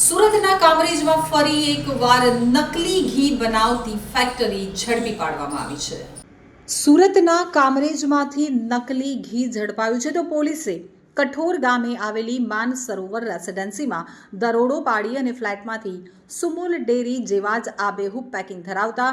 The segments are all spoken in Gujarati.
સુરતના કામરેજમાં ફરી એકવાર નકલી ઘી બનાવતી ફેક્ટરી ઝડપી પાડવામાં આવી છે. સુરતના કામરેજમાંથી નકલી ઘી ઝડપાયું છે તો પોલીસે કઠોર ગામે આવેલી માન સરોવર રેસિડેન્સીમાં દરોડો પાડી અને ફ્લેટમાંથી સુમુલ ડેરી જેવા જ આબેહૂબ પેકિંગ ધરાવતા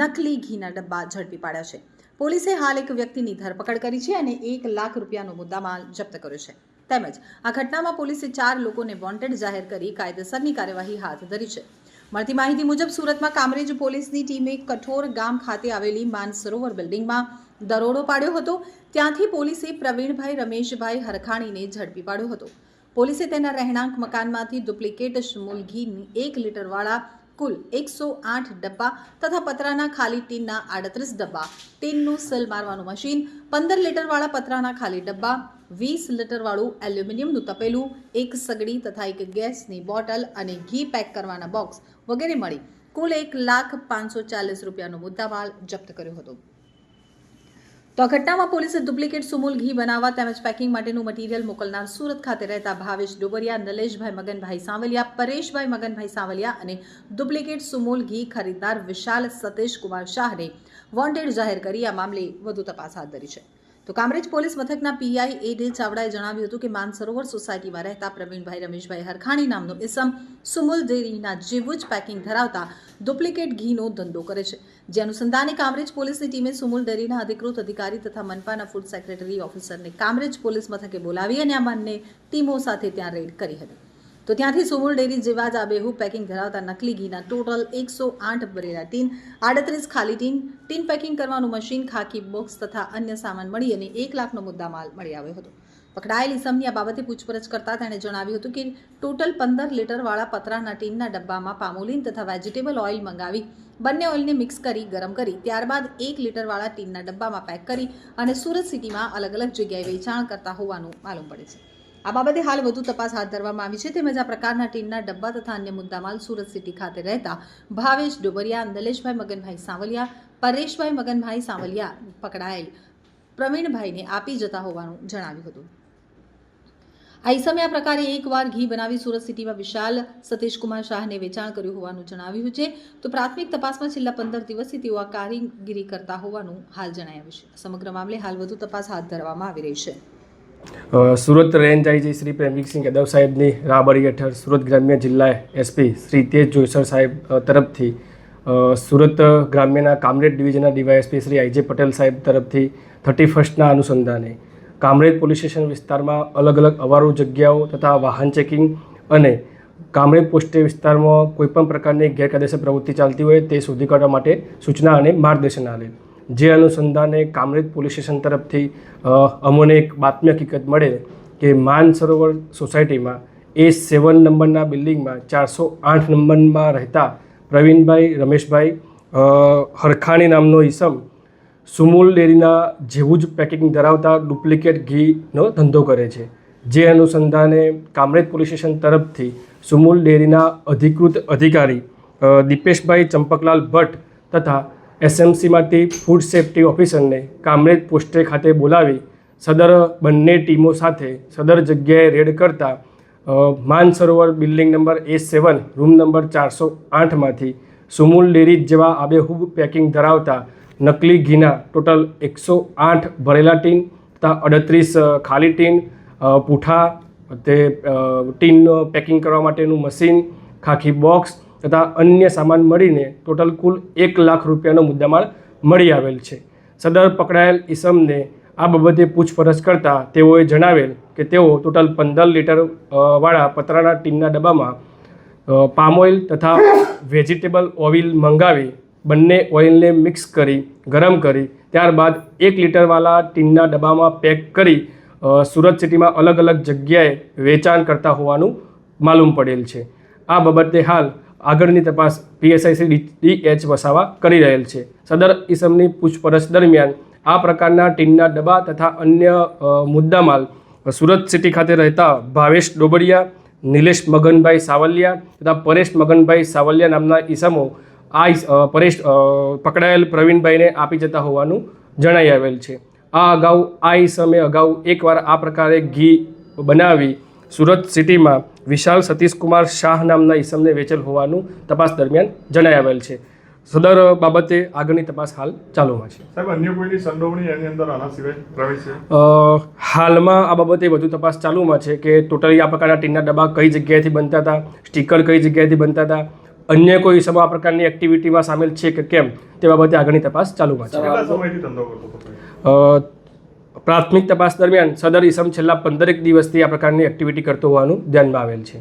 નકલી ઘીના ડબ્બા ઝડપી પાડ્યા છે. પોલીસે હાલ એક વ્યક્તિની ધરપકડ કરી છે અને એક લાખ રૂપિયાનો મુદ્દામાલ જપ્ત કર્યો છે. તેમજ આ ઘટનામાં પોલીસે ચાર લોકોને વોન્ટેડ જાહેર કરી કાયદેસરની કાર્યવાહી હાથ ધરી છે. મળતી માહિતી મુજબ સુરતમાં કામરેજ પોલીસની ટીમે કઠોર ગામ ખાતે આવેલી માનસરોવર બિલ્ડિંગમાં દરોડો પાડ્યો હતો. ત્યાંથી પોલીસે પ્રવીણભાઈ રમેશભાઈ હરખાણીને ઝડપી પાડ્યો હતો. પોલીસે તેના રહેણાંક મકાનમાંથી ડુપ્લિકેટ મુલઘીની એક લીટરવાળા કુલ એકસો આઠ ડબ્બા તથા પતરાના ખાલી ટીનના આડત્રીસ ડબ્બા. ટીનનું સેલ મારવાનું મશીન પંદર લીટરવાળા પતરાના ખાલી ડબ્બા, વીસ લીટરવાળું એલ્યુમિનિયમનું તપેલું, એક સગડી તથા એક ગેસની બોટલ અને ઘી પેક કરવાના બોક્સ વગેરે મળી. કુલ એક લાખ પાંચસો ચાલીસ રૂપિયાનો મુદ્દામાલ જપ્ત કર્યો હતો. તો આ ઘટનામાં પોલીસે ડુપ્લિકેટ સુમૂલ ઘી બનાવવા તેમજ પેકિંગ માટેનું મટીરીયલ મોકલનાર સુરત ખાતે રહેતા ભાવેશ ડોબરિયા, નલેશભાઈ મગનભાઈ સાવલિયા, પરેશભાઈ મગનભાઈ સાવલિયા અને ડુપ્લિકેટ સુમૂલ ઘી ખરીદનાર વિશાલ સતીશ કુમાર શાહને વોન્ટેડ જાહેર કરી. આ મામલે વધુ તપાસ હાથ ધરી છે. તો કામરેજ પોલીસ મથકના પીઆઈ એ ડે ચાવડાએ જણાવ્યું હતું કે માનસરોવર સોસાયટીમાં રહેતા પ્રવીણભાઈ રમેશભાઈ હરખાણી નામનો ઇસમ સુમુલ ડેરીના જેવું જ પેકિંગ ધરાવતા ડુપ્લિકેટ ઘીનો ધંધો કરે છે. જે અનુસંધાને કામરેજ પોલીસની ટીમે સુમુલ ડેરીના અધિકૃત અધિકારી તથા મનપાના ફૂડ સેક્રેટરી ઓફિસરને કામરેજ પોલીસ મથકે બોલાવી અને આ બંને ટીમો સાથે ત્યાં રેડ કરી હતી. તો ત્યાંથી સુમુલ ડેરી જેવા જ આબેહૂબ પેકિંગ ધરાવતા નકલી ઘીના ટોટલ એકસો આઠ ભરેલા ટીન, આડત્રીસ ખાલી ટીન ટીન પેકિંગ કરવાનું મશીન ખાકી બોક્સ તથા અન્ય સામાન મળી અને એક લાખનો મુદ્દામાલ મળી આવ્યો હતો. પકડાયેલ ઇસમની આ બાબતે પૂછપરછ કરતા તેણે જણાવ્યું હતું કે ટોટલ પંદર લીટરવાળા પતરાના ટીનના ડબ્બામાં પામોલીન તથા વેજીટેબલ ઓઇલ મંગાવી, બંને ઓઇલને મિક્સ કરી, ગરમ કરી, ત્યારબાદ એક લીટરવાળા ટીનના ડબ્બામાં પેક કરી અને સુરત સિટીમાં અલગ અલગ જગ્યાએ વેચાણ કરતા હોવાનું માલુમ પડે છે. આ બાબતે હાલ વધુ તપાસ હાથ ધરવામાં આવી છે. તેમજ આ પ્રકારના ટીનના ડબ્બા તથા અન્ય મુદ્દામાલ સુરત સિટી ખાતે રહેતા ભાવેશ ડોબરિયા, નલેશભાઈ મગનભાઈ સાવલિયા, પરેશભાઈ મગનભાઈ સાવલિયા પકડાયેલ. પ્રવીણભાઈને આપી જતા હોવાનું જણાવ્યું હતું. આ ઈસમે આ પ્રકારે એકવાર ઘી બનાવી સુરત સિટીમાં વિશાલ સતીશકુમાર શાહને વેચાણ કર્યું હોવાનું જણાવ્યું છે. તો પ્રાથમિક તપાસમાં છેલ્લા પંદર દિવસથી તેઓ આ કારીગીરી કરતા હોવાનું હાલ જણાવ્યું છે. સમગ્ર મામલે હાલ વધુ તપાસ હાથ ધરવામાં આવી રહી છે. સુરત રેન્જ આઈજી શ્રી પ્રેમજીતસિંહ યાદવ સાહેબની રાબડી હેઠળ સુરત ગ્રામ્ય જિલ્લા એસપી શ્રી તેજ જોઈસર સાહેબ તરફથી સુરત ગ્રામ્યના કામરેજ ડિવિઝનના ડીવાયએસપી શ્રી આઈજે પટેલ સાહેબ તરફથી થર્ટી ફર્સ્ટના અનુસંધાને કામરેજ પોલીસ સ્ટેશન વિસ્તારમાં અલગ અલગ અવારો જગ્યાઓ તથા વાહન ચેકિંગ અને કામરેજ પોસ્ટે વિસ્તારમાં કોઈપણ પ્રકારની ગેરકાયદેસર પ્રવૃત્તિ ચાલતી હોય તે શોધી કાઢવા માટે સૂચના અને માર્ગદર્શન આવેલ જે અનુસંધાને કામરેજ પોલીસ સ્ટેશન તરફથી અમોને એક બાતમી હકીકત મળે કે માન સરોવર સોસાયટીમાં એ સેવન નંબરના બિલ્ડિંગમાં ચારસો આઠ નંબરમાં રહેતા પ્રવીણભાઈ, રમેશભાઈ હરખાણી નામનો ઈસમ સુમૂલ ડેરીના જેવું જ પેકિંગ ધરાવતા ડુપ્લિકેટ ઘીનો ધંધો કરે છે. જે અનુસંધાને કામરેજ પોલીસ સ્ટેશન તરફથી સુમૂલ ડેરીના અધિકૃત અધિકારી દીપેશભાઈ ચંપકલાલ ભટ્ટ તથા એસએમસીમાંથી ફૂડ સેફ્ટી ઓફિસરને કામરેજ પોસ્ટે ખાતે બોલાવી સદર બંને ટીમો સાથે સદર જગ્યાએ રેડ કરતા Mansarovar building number A seven, room number ચારસો આઠમાંથી સુમૂલ ડેરી જેવા આબેહૂબ પેકિંગ ધરાવતા નકલી ઘીના ટોટલ એકસો આઠ ભરેલા ટીન તથા અડત્રીસ ખાલી ટીન પૂઠા, તે ટીનનું પેકિંગ કરવા માટેનું મશીન, ખાખી બોક્સ તથા અન્ય સામાન મળીને ટોટલ કુલ એક લાખ રૂપિયાનો મુદ્દામાલ મળી આવેલ છે. સદર પકડાયેલ ઈસમને આ બાબતે પૂછપરછ કરતાં તેઓએ જણાવેલ કે તેઓ ટોટલ પંદર લીટર વાળા પતરાના ટીનના ડબ્બામાં પામ ઓઇલ તથા વેજીટેબલ ઓઇલ મંગાવી બંને ઓઇલને મિક્સ કરી, ગરમ કરી, ત્યારબાદ એક લીટરવાળા ટીનના ડબ્બામાં પેક કરી સુરત સિટીમાં અલગ અલગ જગ્યાએ વેચાણ કરતા હોવાનું માલુમ પડેલ છે. આ બાબતે હાલ આગળની તપાસ PSI Shri D H Vasava કરી રહેલ છે. સદર ઇસમની પૂછપરછ દરમિયાન આ પ્રકારના ટીનના ડબ્બા તથા અન્ય મુદ્દામાલ સુરત સિટી ખાતે રહેતા ભાવેશ ડોબડિયા, નિલેશ મગનભાઈ સાવલિયા તથા પરેશ મગનભાઈ સાવલિયા નામના ઈસમો આ પરેશ પકડાયેલ પ્રવીણભાઈને આપી જતા હોવાનું જણાઈ આવેલ છે. આ અગાઉ, આ ઈસમે અગાઉ એકવાર આ પ્રકારે ઘી બનાવી સુરત સિટીમાં વિશાલ સતીશકુમાર શાહ નામના ઈસમને વેચેલ હોવાનું તપાસ દરમિયાન જણાઈ આવેલ છે. સદર બાબતે આગળની તપાસ હાલ ચાલુમાં છે. સાહેબ અન્ય કોઈની સંડોવણી એની અંદર આના સિવાય પ્રવેશ છે? હાલમાં આ બાબતે વધુ તપાસ ચાલુમાં છે કે ટોટલી આ પ્રકારના ટીનના ડબ્બા કઈ જગ્યાએથી બનતા હતા સ્ટીકર કઈ જગ્યાએથી બનતા હતા અન્ય કોઈ સમા આ પ્રકારની એક્ટિવિટીમાં સામેલ છે કે કેમ તે બાબતે આગળની તપાસ ચાલુમાં છે. પ્રાથમિક તપાસ દરમિયાન સદર ઈસમ છેલ્લા પંદરેક દિવસથી આ પ્રકારની એક્ટિવિટી કરતો હોવાનું ધ્યાનમાં આવેલ છે.